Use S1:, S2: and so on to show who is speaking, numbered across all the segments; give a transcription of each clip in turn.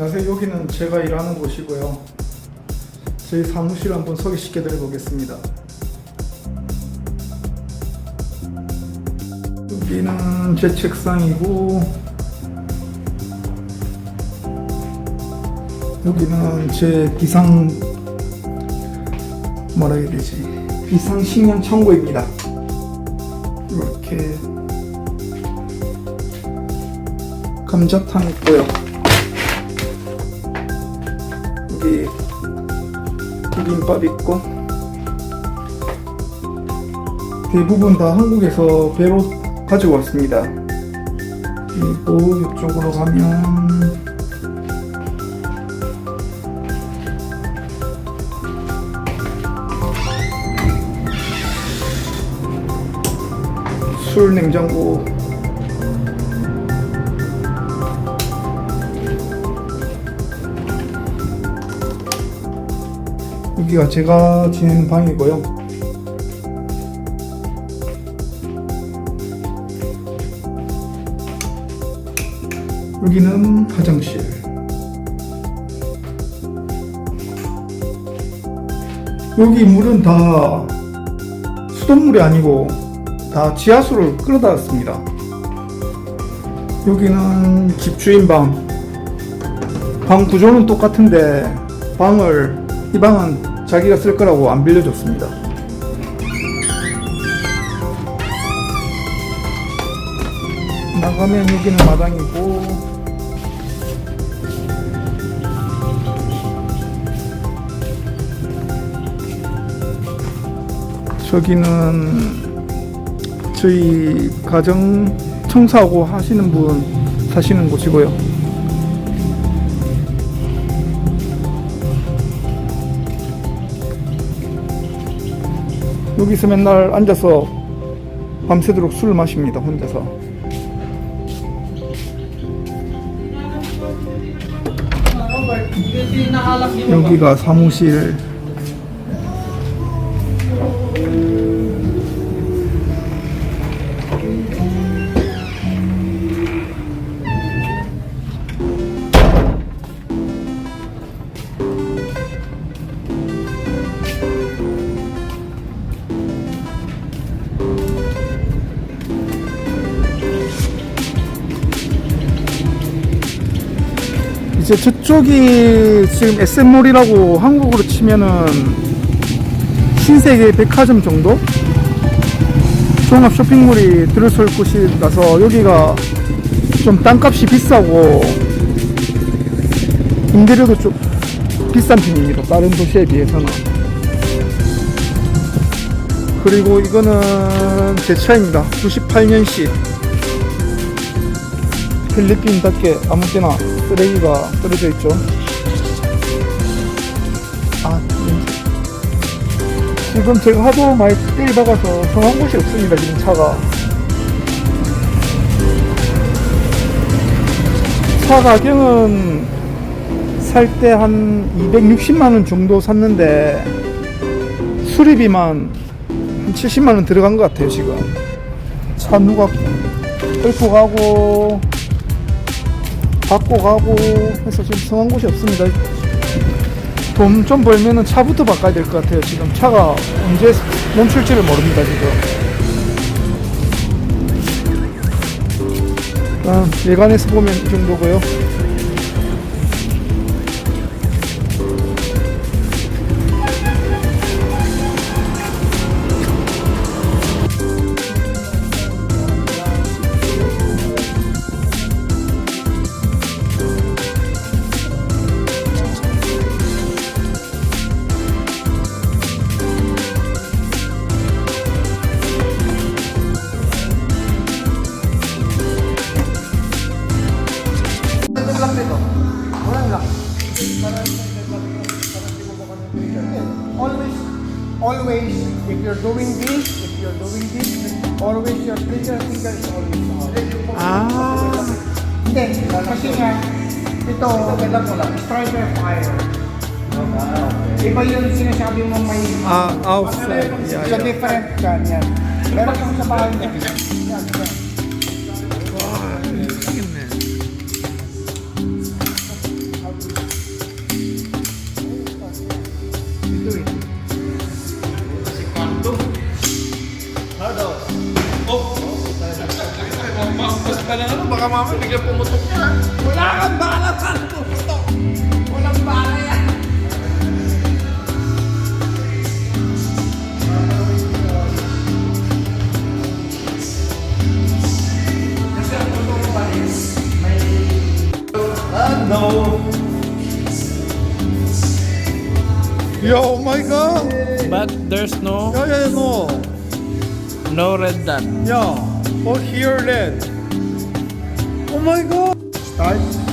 S1: 안녕하세요. 여기는 제가 일하는 곳이고요. 저희 사무실 한번 소개시켜 드려 보겠습니다. 여기는 제 책상이고 여기는 제 비상 뭐라 해야 되지 비상 식량 창고입니다. 이렇게 감자탕 있고요. 여기 비빔밥 있고. 대부분 다 한국에서 배로 가지고 왔습니다. 그리고 이쪽으로 가면 술 냉장고 여기가 제가 지내는 방이고요. 여기는 화장실. 여기 물은 다 수돗물이 아니고 다 지하수를 끌어다 습니다 여기는 집주인 방. 방 구조는 똑같은데 방을 이 방은 자기가 쓸 거라고 안 빌려줬습니다. 나가면 여기는 마당이고 저기는 저희 가정 청소하고 하시는 분 사시는 곳이고요. 여기서 맨날 앉아서 밤새도록 술을 마십니다. 혼자서. 여기가 사무실. 이제 저쪽이 지금 SM몰이라고 한국으로 치면은 신세계 백화점 정도? 종합 쇼핑몰이 들어설 곳이라서 여기가 좀 땅값이 비싸고 임대료도 좀 비싼 편입니다. 다른 도시에 비해서는. 그리고 이거는 제 차입니다. 98년식. 필리핀답게 아무 때나 쓰레기가 떨어져 있죠. 아, 냄새. 지금 제가 하도 많이 떼일 박아서 정한 곳이 없습니다, 지금 차가. 차 가격은 살 때 한 260만원 정도 샀는데 수리비만 한 70만원 들어간 것 같아요, 지금. 차 누가 끌고 가고 받고 가고 해서 지금 성한 곳이 없습니다. 돈 좀 벌면은 차부터 바꿔야 될 것 같아요. 지금 차가 언제 멈출지를 모릅니다. 지금. 아, 외관에서 보면 이 정도고요.
S2: Always, always, if you're doing this, if you're doing this, always your trigger finger is always on.
S1: 아,
S2: Hindi, kasi nga, ito, striker fire. Iba yung sinasabi mo may
S1: 아, outside. Yeah,
S2: sa
S1: yeah.
S2: different gun yan. Meron kang sa bahay niya. Yan,
S3: mama, bigla pumutok ka.
S2: Wala kang bala sa puto. Walang bala yan.
S1: Yo, oh my god.
S3: But there's no,
S1: Yeah, yeah, no.
S3: no red dot.
S1: Yeah. Oh, here red. Oh my god.
S2: Start.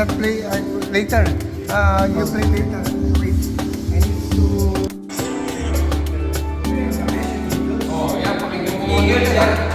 S2: not play uh, later. Uh, you play later. Wait. I need to... Oh, yeah. Pakinggan mo muna yan.